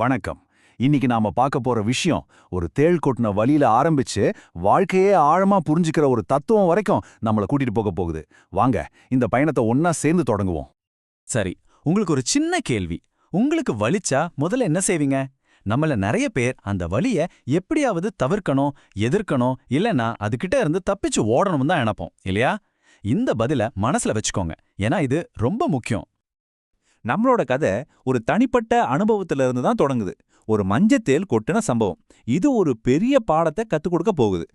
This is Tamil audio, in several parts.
வணக்கம். இன்னைக்கு நாம பார்க்க போற விஷயம் ஒரு தேள் கொட்டின வழியில ஆரம்பிச்சு வாழ்க்கையே ஆழமா புரிஞ்சுக்கிற ஒரு தத்துவம் வரைக்கும் நம்மள கூட்டிட்டு போக போகுது. வாங்க இந்த பயணத்தை ஒன்னா சேர்ந்து தொடங்குவோம். சரி உங்களுக்கு ஒரு சின்ன கேள்வி. உங்களுக்கு வலிச்சா முதல்ல என்ன செய்வீங்க? நம்மள நிறைய பேர் அந்த வழிய எப்படியாவது தவிர்க்கணும் எதிர்க்கணும் இல்லனா அதுகிட்ட இருந்து தப்பிச்சு ஓடணும் தான் நினைப்போம் இல்லையா? இந்த பதில மனசுல வச்சுக்கோங்க. ஏன்னா இது ரொம்ப முக்கியம். நம்மளோட கதை ஒரு தனிப்பட்ட அனுபவத்துல இருந்து தான் தொடங்குது. ஒரு மஞ்சத்தேல் கொட்டின சம்பவம். இது ஒரு பெரிய பாடத்தை கத்துக் கொடுக்க போகுது.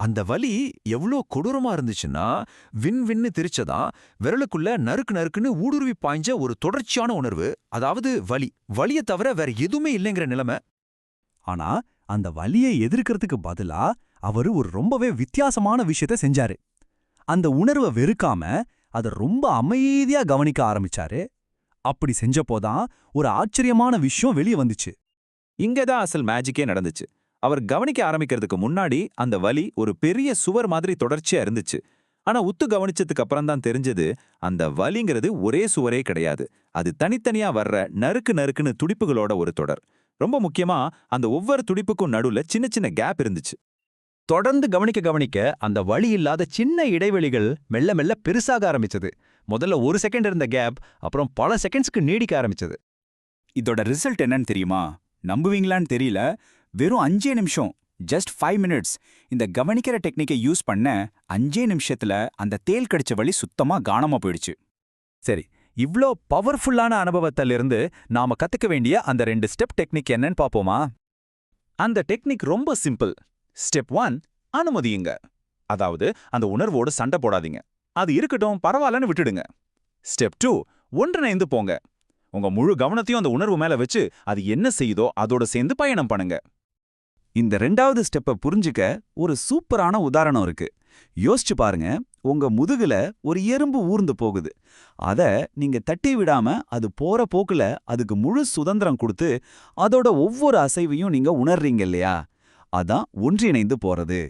அந்த வலி எவ்வளோ கொடூரமா இருந்துச்சுன்னா வின் வின்னு திரிச்சதா விரலுக்குள்ள நறுக்கு நறுக்குன்னு ஊடுருவி பாய்ஞ்ச ஒரு தொடர்ச்சியான உணர்வு அதாவது வலி. வலியை தவிர வேற எதுவுமே இல்லைங்கிற நிலைமை. ஆனா அந்த வலியை எதிர்க்கிறதுக்கு பதிலா அவரு ஒரு ரொம்பவே வித்தியாசமான விஷயத்த செஞ்சாரு. அந்த உணர்வை வெறுக்காம அதை ரொம்ப அமைதியா கவனிக்க ஆரம்பிச்சாரு. அப்படி செஞ்சப்போதான் ஒரு ஆச்சரியமான விஷயம் வெளியே வந்துச்சு. இங்க தான் அசல் மேஜிக்கே நடந்துச்சு. அவர் கவனிக்க ஆரம்பிக்கிறதுக்கு முன்னாடி அந்த வலி ஒரு பெரிய சுவர் மாதிரி தொடர்ச்சியா இருந்துச்சு. ஆனா உத்து கவனிச்சதுக்கு அப்புறம் தான் தெரிஞ்சது அந்த வலிங்கிறது ஒரே சுவரே கிடையாது. அது தனித்தனியா வர்ற நறுக்கு நறுக்குன்னு துடிப்புகளோட ஒரு தொடர். ரொம்ப முக்கியமா அந்த ஒவ்வொரு துடிப்புக்கும் நடுவுல சின்ன சின்ன கேப் இருந்துச்சு. தொடர்ந்து கவனிக்க கவனிக்க அந்த வழி இல்லாத சின்ன இடைவெளிகள் மெல்ல மெல்ல பெருசாக ஆரம்பிச்சது. முதல்ல ஒரு செகண்ட் இருந்த கேப் அப்புறம் பல செகண்ட்ஸ்க்கு நீடிக்க ஆரம்பிச்சது. இதோட ரிசல்ட் என்னன்னு தெரியுமா? நம்புவீங்களான்னு தெரியல. வெறும் அஞ்சே நிமிஷம் ஜஸ்ட் ஃபைவ் மினிட்ஸ் இந்த கவனிக்கிற டெக்னிக்கை யூஸ் பண்ண அஞ்சே நிமிஷத்துல அந்த தேல் கடிச்ச வழி சுத்தமா காணாம போயிடுச்சு. சரி இவ்ளோ பவர்ஃபுல்லான அனுபவத்திலிருந்து நாம கத்துக்க வேண்டிய அந்த ரெண்டு ஸ்டெப் டெக்னிக் என்னன்னு பாப்போமா? அந்த டெக்னிக் ரொம்ப சிம்பிள் ஸ்டெப் ஒன் அனுமதியுங்க. அதாவது அந்த உணர்வோடு சண்டை போடாதீங்க. அது இருக்கட்டும் பரவாயில்லன்னு விட்டுடுங்க. ஸ்டெப் டூ ஒன்றிணைந்து போங்க. உங்க முழு கவனத்தையும் அந்த உணர்வு மேல வச்சு அது என்ன செய்யுதோ அதோட சேர்ந்து பயணம் பண்ணுங்க. இந்த ரெண்டாவது ஸ்டெப்பை புரிஞ்சுக்க ஒரு சூப்பரான உதாரணம் இருக்கு. யோசிச்சு பாருங்க உங்க முதுகுல ஒரு எறும்பு ஊர்ந்து போகுது. அத நீங்க தட்டி விடாம அது போற போக்குல அதுக்கு முழு சுதந்திரம் கொடுத்து அதோட ஒவ்வொரு அசைவையும் நீங்க உணர்றீங்க இல்லையா? அதான் ஒன்றிணைந்து போறது.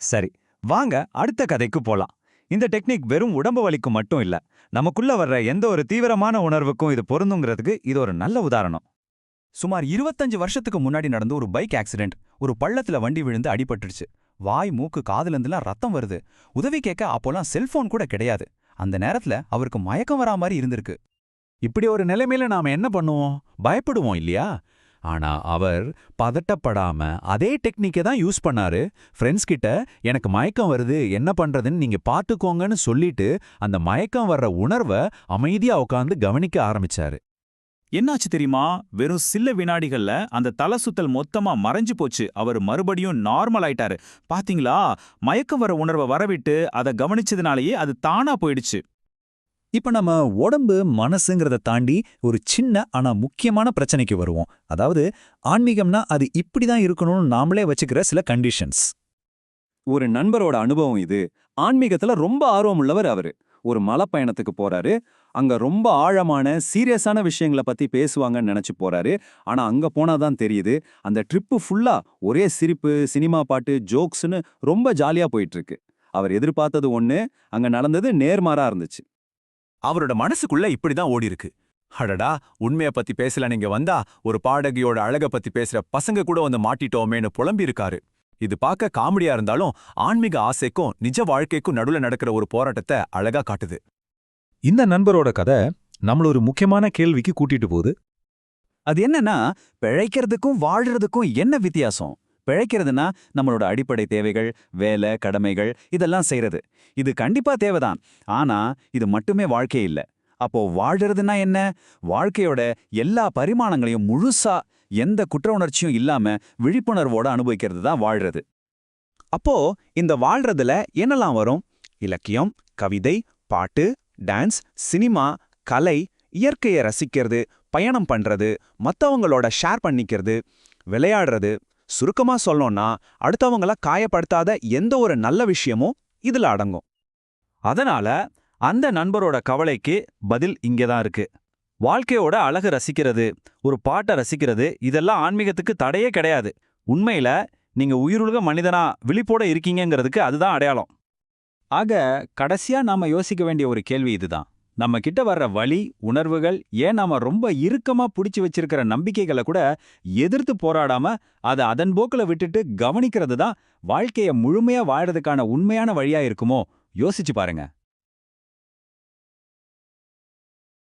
சரி வாங்க அடுத்த கதைக்கு போலாம். இந்த டெக்னிக் வெறும் உடம்பு வலிக்கு மட்டும் இல்ல நமக்குள்ள வர்ற எந்த ஒரு தீவிரமான உணர்வுக்கும் இது பொருந்துங்கிறதுக்கு இது ஒரு நல்ல உதாரணம். சுமார் 25 வருஷத்துக்கு முன்னாடி நடந்த ஒரு பைக் ஆக்சிடென்ட் ஒரு பள்ளத்துல வண்டி விழுந்து அடிபட்டுருச்சு வாய் மூக்கு காதுலேருந்துலாம் ரத்தம் வருது. உதவி கேட்க அப்போலாம் செல்போன் கூட கிடையாது. அந்த நேரத்துல அவருக்கு மயக்கம் வரா மாதிரி இருந்திருக்கு. இப்படி ஒரு நிலைமையில நாம என்ன பண்ணுவோம்? பயப்படுவோம் இல்லையா? ஆனா அவர் பதட்டப்படாம அதே டெக்னிக்கை தான் யூஸ் பண்ணாரு. ஃப்ரெண்ட்ஸ் கிட்ட எனக்கு மயக்கம் வருது என்ன பண்றதுன்னு நீங்க பாத்துக்கோங்கன்னு சொல்லிட்டு அந்த மயக்கம் வர்ற உணர்வை அமைதியா உட்காந்து கவனிக்க ஆரம்பிச்சாரு. என்னாச்சு தெரியுமா? வெறும் சில வினாடிகள்ல அந்த தலை சுத்தல் மொத்தமா மறைஞ்சு போச்சு. அவர் மறுபடியும் நார்மல் ஆயிட்டாரு. பாத்தீங்களா? மயக்கம் வர உணர்வை வரவிட்டு அதை கவனிச்சதுனாலேயே அது தானா போயிடுச்சு. இப்ப நம்ம உடம்பு மனசுங்கிறத தாண்டி ஒரு சின்ன ஆனா முக்கியமான பிரச்சனைக்கு வருவோம். அதாவது ஆன்மீகம்னா அது இப்படிதான் இருக்கணும்னு நாமளே வச்சுக்கிற சில கண்டிஷன்ஸ் ஒரு நண்பரோட அனுபவம் இது. ஆன்மீகத்துல ரொம்ப ஆர்வம் உள்ளவர் அவரு. ஒரு மலைப்பயணத்துக்கு போறாரு. அங்க ரொம்ப ஆழமான சீரியஸான விஷயங்களை பத்தி பேசுவாங்கன்னு நினைச்சு போறாரு. ஆனா அங்க போனாதான் தெரியுது. அந்த ட்ரிப்பு ஃபுல்லா ஒரே சிரிப்பு சினிமா பாட்டு ஜோக்ஸ்னு ரொம்ப ஜாலியா போயிட்டு இருக்கு. அவர் எதிர்பார்த்தது ஒண்ணு அங்க நடந்தது நேர்மாறா இருந்துச்சு. அவரோட மனசுக்குள்ள இப்படிதான் ஓடி இருக்கு அடடா உண்மைய பத்தி பேசல நீங்க வந்தா ஒரு பாடகியோட அழக பத்தி பேசுற பசங்க கூட வந்து மாட்டிட்டோமேன்னு புலம்பி இருக்காரு இது பார்க்க காமெடியா இருந்தாலும் ஆன்மீக ஆசைக்கும் நிஜ வாழ்க்கைக்கும் நடுவுல நடக்கிற ஒரு போராட்டத்தை அழகா காட்டுது. இந்த நண்பரோட கதை நம்மள ஒரு முக்கியமான கேள்விக்கு கூட்டிட்டு போகுது. அது என்னன்னா பிழைக்கிறதுக்கும் வாழ்றதுக்கும் என்ன வித்தியாசம்? பிழைக்கிறதுனா நம்மளோட அடிப்படை தேவைகள் வேலை கடமைகள் இதெல்லாம் செய்யறது இது கண்டிப்பா தேவைதான். ஆனா இது மட்டுமே வாழ்க்கை இல்லை. அப்போ வாழ்றதுன்னா என்ன? வாழ்க்கையோட எல்லா பரிமாணங்களையும் முழுசா எந்த குற்ற உணர்ச்சியும் இல்லாம விழிப்புணர்வோட அனுபவிக்கிறது தான் வாழ்றது. அப்போ இந்த வாழ்றதுல என்னெல்லாம் வரும்? இலக்கியம் கவிதை பாட்டு டான்ஸ் சினிமா கலை இயற்கையை ரசிக்கிறது பயணம் பண்றது மத்தவங்களோட ஷேர் பண்ணிக்கிறது விளையாடுறது சுருக்கமா சொல்லணும்னா அடுத்தவங்கள காயப்படுத்தாத எந்த ஒரு நல்ல விஷயமும் இதுல அடங்கும். அதனால அந்த நண்பரோட கவலைக்கு பதில் இங்கதான் இருக்கு. வாழ்க்கையோட அழகு ரசிக்கிறது ஒரு பாட்டை ரசிக்கிறது இதெல்லாம் ஆன்மீகத்துக்கு தடையே கிடையாது. உண்மையில நீங்க உயிருலக மனிதனா விழிப்போட இருக்கீங்கிறதுக்கு அதுதான் அடையாளம். ஆக கடைசியா நாம யோசிக்க வேண்டிய ஒரு கேள்வி இதுதான். நம்ம கிட்ட வர்ற வழி உணர்வுகள் ஏன் நாம ரொம்ப இறுக்கமா புடிச்சு வச்சிருக்கிற நம்பிக்கைகளை கூட எதிர்த்து போராடாம அதை அதன் போக்குல விட்டுட்டு கவனிக்கிறது தான் வாழ்க்கைய முழுமையா வாழறதுக்கான உண்மையான வழியா இருக்குமோ? யோசிச்சு பாருங்க.